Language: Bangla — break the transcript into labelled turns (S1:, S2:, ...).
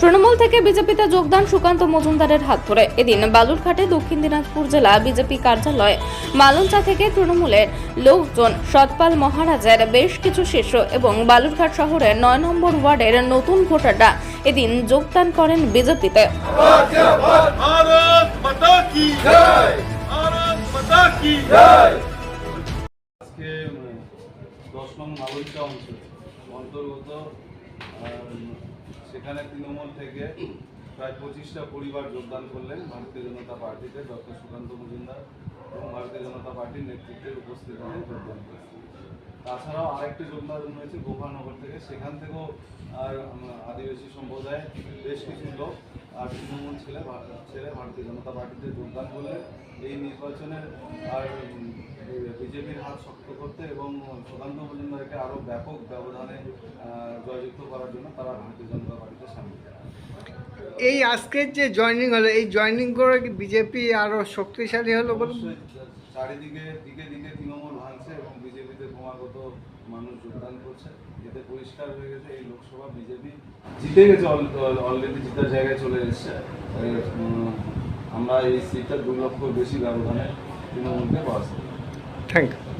S1: তৃণমূল থেকে বিজেপিতে যোগদান সুকান্ত মজুমদারের হাত ধরে। এদিন বালুরঘাটে দক্ষিণ দিনাজপুর জেলা বিজেপি কার্যালয়ে মালঞ্চা থেকে তৃণমূলের লোকজন সতপাল মহারাজের বেশ কিছু শিষ্য এবং বালুরঘাট শহরের নয় নম্বর ওয়ার্ডের নতুন ভোটাররা এদিন যোগদান করেন বিজেপিতে।
S2: আজকে মানে, দশ নং নাগরিকা অঞ্চল অন্তর্গত সেখানে তৃণমূল থেকে প্রায় পঁচিশটা পরিবার যোগদান করলেন ভারতীয় জনতা পার্টিতে ডক্টর সুকান্ত মজুমদার এবং ভারতীয় জনতা পার্টির নেতৃত্বে উপস্থিত হয়ে যোগদান করেছেন। তাছাড়াও আরেকটি যোগদান রয়েছে গোপালনগর থেকে। সেখান থেকেও আর আদিবাসী সম্প্রদায় বেশ কিছু লোক আর তৃণমূল ছেলে ছেলে ভারতীয় জনতা পার্টিতে যোগদান করলে এই নির্বাচনের আর বিজেপির হাত শক্ত করতে এবং সুকান্ত মজুমদারকে আরও ব্যাপক ব্যবধানে জয়যুক্ত করার জন্য তারা ভারতীয় জনতা পার্টিতে সামিল
S3: এই আজকের যে জয়েনিং হলো এই জয়েনিং করে কি বিজেপি আরও শক্তিশালী হলো বলে
S2: অবশ্যই চারিদিকে দিকে দিকে তৃণমূল ভাঙছে এবং বিজেপিতে ক্রমাগত মানুষ যোগদান করছে। এতে পরিষ্কার হয়ে গেছে এই লোকসভা বিজেপি জিতে গেছে অলরেডি জিতার জায়গায় চলে এসছে। আমরা এই সিটটা দু লক্ষ বেশি ব্যবধানে তৃণমূলকে পাওয়া
S3: থ্যাংক ইউ